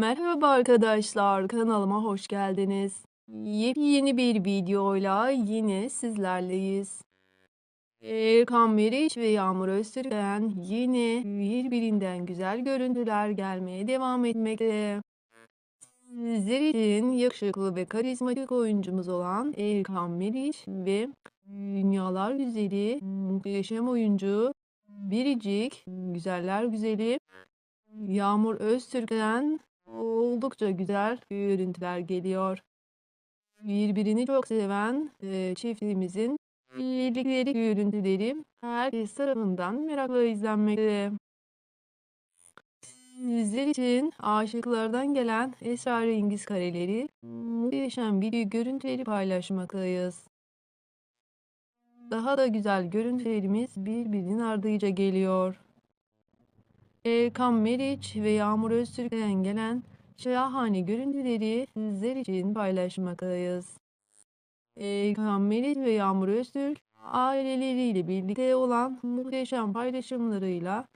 Merhaba arkadaşlar, kanalıma hoş geldiniz. Yepyeni bir videoyla yine sizlerleyiz. Erkan Meriç ve Yağmur Öztürk'ten yine birbirinden güzel görüntüler gelmeye devam etmekte. Sizler için yakışıklı ve karizmatik oyuncumuz olan Erkan Meriç ve dünyalar güzeli, muhteşem oyuncu, biricik, güzeller güzeli Yağmur Öztürk'ten oldukça güzel görüntüler geliyor. Birbirini çok seven e, çiftimizin birlikleri görüntüleri herkes tarafından merakla izlenmekte. Sizler için aşıklardan gelen esrarengiz kareleri, muhteşem bir görüntüleri paylaşmaktayız. Daha da güzel görüntülerimiz birbirinin ardıyla geliyor. Erkan Meriç ve Yağmur Öztürk'ten gelen şahane görüntüleri sizler için paylaşmaktayız. Erkan Meriç ve Yağmur Öztürk aileleriyle birlikte olan muhteşem paylaşımlarıyla